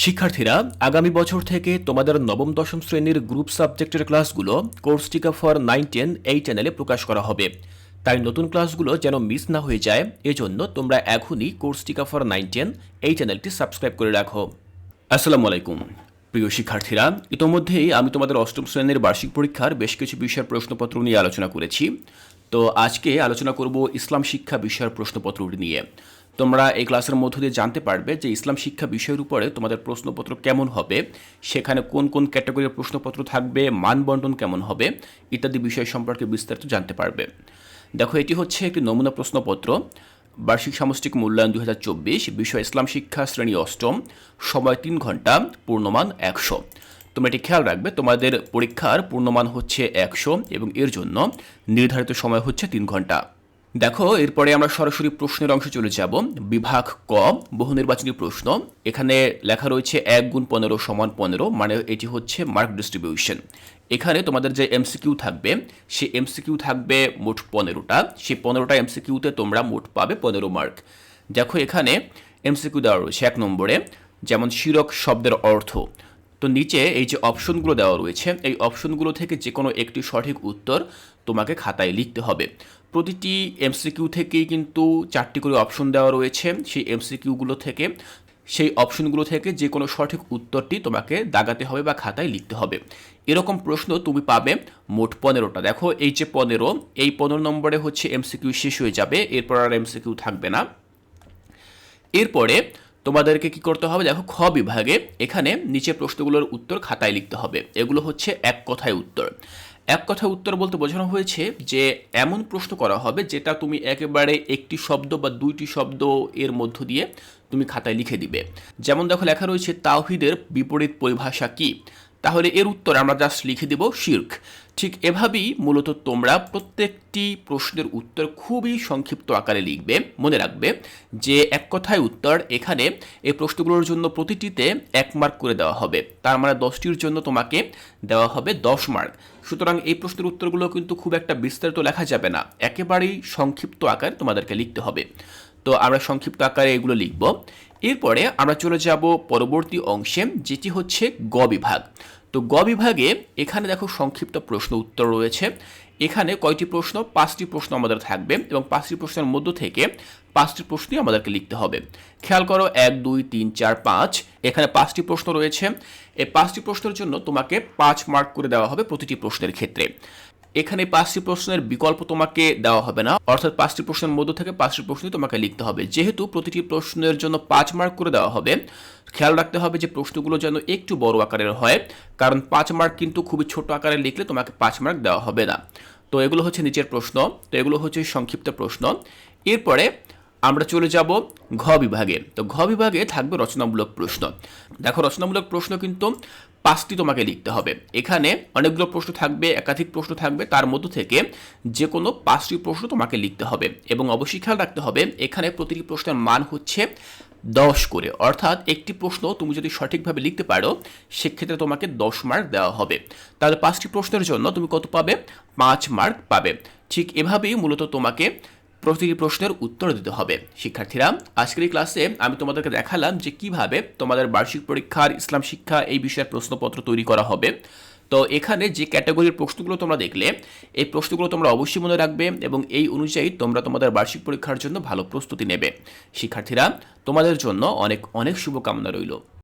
শিক্ষার্থীরা, আগামী বছর থেকে তোমাদের নবম, দশম শ্রেণির গ্রুপ সাবজেক্টের ক্লাসগুলো কোর্স টিকা ফর নাইন, টেন এই চ্যানেলে প্রকাশ করা হবে। তাই নতুন ক্লাসগুলো যেন মিস না হয়ে যায়, এজন্য তোমরা এখনই কোর্স টিকা ফর নাইন, টেন এই চ্যানেলটি সাবস্ক্রাইব করে রাখো। আসসালামু আলাইকুম। প্রিয় শিক্ষার্থীরা, ইতোমধ্যেই আমি তোমাদের অষ্টম শ্রেণির বার্ষিক পরীক্ষার বেশ কিছু বিষয়ের প্রশ্নপত্র নিয়ে আলোচনা করেছি। তো আজকে আলোচনা করব ইসলাম শিক্ষা বিষয়ের প্রশ্নপত্রটি নিয়ে। তোমরা এই ক্লাসের মধ্য দিয়ে জানতে পারবে যে ইসলাম শিক্ষা বিষয়ের উপরে তোমাদের প্রশ্নপত্র কেমন হবে, সেখানে কোন কোন ক্যাটাগরির প্রশ্নপত্র থাকবে, মানবন্টন কেমন হবে, ইত্যাদি বিষয় সম্পর্কে বিস্তারিত জানতে পারবে। দেখো, এটি হচ্ছে একটি নমুনা প্রশ্নপত্র, বার্ষিক সামষ্টিক মূল্যায়ন দুই হাজার চব্বিশ, বিষয় ইসলাম শিক্ষা শ্রেণি অষ্টম, সময় তিন ঘণ্টা, পূর্ণমান একশো। তোমরা এটি খেয়াল রাখবে, তোমাদের পরীক্ষার পূর্ণমান হচ্ছে একশো এবং এর জন্য নির্ধারিত সময় হচ্ছে তিন ঘণ্টা। দেখো, এরপরে আমরা সরাসরি প্রশ্নের অংশে চলে যাব। বিভাগ ক বহু নির্বাচনী প্রশ্ন। এখানে লেখা রয়েছে এক গুণ পনেরো সমান পনেরো মানে এটি হচ্ছে মার্ক ডিস্ট্রিবিউশন এখানে তোমাদের যে এমসিকিউ থাকবে, সে এমসিকিউ থাকবে মোট পনেরোটা। সেই পনেরোটা এমসিকিউতে তোমরা মোট পাবে পনেরো মার্ক দেখো, এখানে এমসিকিউ দেওয়া রয়েছে এক নম্বরে, যেমন শিরক শব্দের অর্থ। তো নিচে এই যে অপশনগুলো দেওয়া রয়েছে, এই অপশনগুলো থেকে যে কোনো একটি সঠিক উত্তর তোমাকে খাতায় লিখতে হবে। প্রতিটি এমসিকিউ থেকেই কিন্তু চারটি করে অপশন দেওয়া রয়েছে। সেই এমসিকিউগুলো থেকে, সেই অপশনগুলো থেকে যে কোনো সঠিক উত্তরটি তোমাকে দাগাতে হবে বা খাতায় লিখতে হবে। এরকম প্রশ্ন তুমি পাবে মোট পনেরোটা। দেখো, এই যে পনেরো, এই পনেরো নম্বরে হচ্ছে এমসিকিউ শেষ হয়ে যাবে, এরপর আর এমসিকিউ থাকবে না। এরপরে তোমাদেরকে কি করতে হবে? দেখো, খ বিভাগে এখানে নিচে প্রশ্নগুলোর উত্তর খাতায় লিখতে হবে। এগুলো হচ্ছে এক কথায় উত্তর। এক কথা উত্তর বলতে বোঝানো হয়েছে যে, এমন প্রশ্ন করা হবে যেটা তুমি একেবারে একটি শব্দ বা দুইটি শব্দ এর মধ্য দিয়ে তুমি খাতায় লিখে দিবে। যেমন দেখো লেখা রয়েছে, তাওহিদের বিপরীত পরিভাষা কি? তাহলে এর উত্তর আমরা জাস্ট লিখে দেব শির্ক ঠিক এভাবেই মূলত তোমরা প্রত্যেকটি প্রশ্নের উত্তর খুবই সংক্ষিপ্ত আকারে লিখবে, মনে রাখবে যে এক কথায় উত্তর এখানে এই প্রশ্নগুলোর জন্য প্রতিটিতে এক মার্ক করে দেওয়া হবে। তার মানে দশটির জন্য তোমাকে দেওয়া হবে দশ মার্ক সুতরাং এই প্রশ্নের উত্তরগুলো কিন্তু খুব একটা বিস্তারিত লেখা যাবে না। একেবারেই সংক্ষিপ্ত আকারে তোমাদেরকে লিখতে হবে। তো আমরা সংক্ষিপ্ত আকারে এগুলো লিখব। এরপরে আমরা চলে যাব পরবর্তী অংশে, যেটি হচ্ছে গ বিভাগ। তো গ বিভাগে এখানে দেখো সংক্ষিপ্ত প্রশ্ন উত্তর রয়েছে। এখানে কয়টি প্রশ্ন? পাঁচটি প্রশ্ন আমাদের থাকবে এবং পাঁচটি প্রশ্নের মধ্য থেকে পাঁচটি প্রশ্নই আমাদেরকে লিখতে হবে। খেয়াল করো, এক, দুই, তিন, চার, পাঁচ। এখানে পাঁচটি প্রশ্ন রয়েছে। এই পাঁচটি প্রশ্নের জন্য তোমাকে পাঁচ মার্ক করে দেওয়া হবে প্রতিটি প্রশ্নের ক্ষেত্রে। এখানে পাঁচটি প্রশ্নের বিকল্প তোমাকে দেওয়া হবে না। অর্থাৎ পাঁচটি প্রশ্নের মধ্য থেকে পাঁচটি প্রশ্নই তোমাকে লিখতে হবে। যেহেতু প্রতিটি প্রশ্নের জন্য পাঁচ মার্ক করে দেওয়া হবে, খেয়াল রাখতে হবে যে প্রশ্নগুলো যেন একটু বড় আকারের হয়, কারণ পাঁচ মার্ক কিন্তু খুবই ছোট আকারে লিখলে তোমাকে পাঁচ মার্ক দেওয়া হবে না। তো এগুলো হচ্ছে নিচের প্রশ্ন, তো এগুলো হচ্ছে সংক্ষিপ্ত প্রশ্ন। এরপরে আমরা চলে যাব ঘ বিভাগে। তো ঘ বিভাগে থাকবে রচনামূলক প্রশ্ন। দেখো, রচনামূলক প্রশ্ন কিন্তু পাঁচটি তোমাকে লিখতে হবে। এখানে অনেকগুলো প্রশ্ন থাকবে, একাধিক প্রশ্ন থাকবে, তার মধ্য থেকে যে কোনো পাঁচটি প্রশ্ন তোমাকে লিখতে হবে। এবং অবশ্যই খেয়াল রাখতে হবে, এখানে প্রতিটি প্রশ্নের মান হচ্ছে দশ করে। অর্থাৎ একটি প্রশ্ন তুমি যদি সঠিকভাবে লিখতে পারো, সেক্ষেত্রে তোমাকে দশ মার্ক দেওয়া হবে। তাহলে পাঁচটি প্রশ্নের জন্য তুমি কত পাবে? পাঁচ মার্ক পাবে। ঠিক এভাবেই মূলত তোমাকে প্রতিটি প্রশ্নের উত্তর দিতে হবে। শিক্ষার্থীরা, আজকের এই ক্লাসে আমি তোমাদেরকে দেখালাম যে কীভাবে তোমাদের বার্ষিক পরীক্ষার ইসলাম শিক্ষা এই বিষয়ের প্রশ্নপত্র তৈরি করা হবে। তো এখানে যে ক্যাটাগরির প্রশ্নগুলো তোমরা দেখলে, এই প্রশ্নগুলো তোমরা অবশ্যই মনে রাখবে এবং এই অনুযায়ী তোমরা তোমাদের বার্ষিক পরীক্ষার জন্য ভালো প্রস্তুতি নেবে। শিক্ষার্থীরা, তোমাদের জন্য অনেক অনেক শুভকামনা রইল।